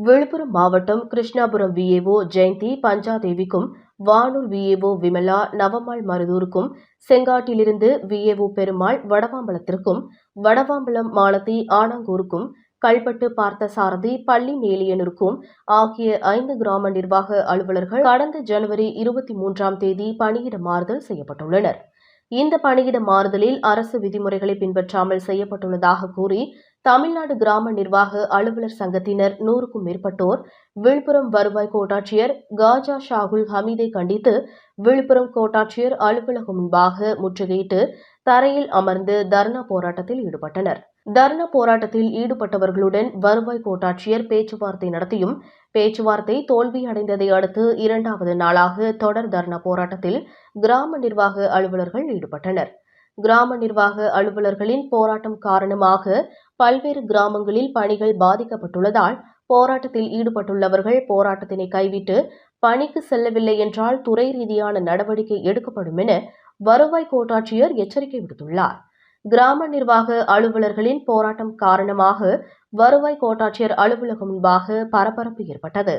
விழுப்புரம் மாவட்டம் கிருஷ்ணாபுரம் விஏஓ ஜெயந்தி பஞ்சாதேவிக்கும் வானூர் விஏஓ விமலா நவமாள் மருதூருக்கும் செங்காட்டிலிருந்து விஏஓ பெருமாள் வடவாம்பலத்திற்கும் வடவாம்பலம் மாலத்தி ஆனாங்கூருக்கும் கல்பட்டு பார்த்தசாரதி பள்ளி நேலியனருக்கும் ஆகிய ஐந்து கிராம நிர்வாக அலுவலர்கள் கடந்த ஜனவரி இருபத்தி மூன்றாம் தேதி பணியிட மாறுதல் செய்யப்பட்டுள்ளனர். இந்த பணியிட மாறுதலில் அரசு விதிமுறைகளை பின்பற்றாமல் செய்யப்பட்டுள்ளதாக கூறி தமிழ்நாடு கிராம நிர்வாக அலுவலர் சங்கத்தினர் நூறுக்கும் மேற்பட்டோர் விழுப்புரம் வருவாய் கோட்டாட்சியர் காஜா ஷாகுல் ஹமீதை கண்டித்து விழுப்புரம் கோட்டாட்சியர் அலுவலகம் முன்பாக முற்றுகையிட்டு தரையில் அமர்ந்து தர்ணா போராட்டத்தில் ஈடுபட்டனர். தர்ணா போராட்டத்தில் ஈடுபட்டவர்களுடன் வருவாய் கோட்டாட்சியர் பேச்சுவார்த்தை நடத்தியும் பேச்சுவார்த்தை தோல்வியடைந்ததை அடுத்து இரண்டாவது நாளாக தொடர் தர்ணா போராட்டத்தில் கிராம நிர்வாக அலுவலர்கள் ஈடுபட்டனர். கிராம நிர்வாக அலுவலர்களின் போராட்டம் காரணமாக பல்வேறு கிராமங்களில் பணிகள் பாதிக்கப்பட்டுள்ளதால் போராட்டத்தில் ஈடுபட்டுள்ளவர்கள் போராட்டத்தினை கைவிட்டு பணிக்கு செல்லவில்லை என்றால் துறை ரீதியான நடவடிக்கை எடுக்கப்படும் என வருவாய் கோட்டாட்சியர் எச்சரிக்கை விடுத்துள்ளார். கிராம நிர்வாக அலுவலர்களின் போராட்டம் காரணமாக வருவாய் கோட்டாட்சியர் அலுவலகம் முன்பாக பரபரப்பு ஏற்பட்டது.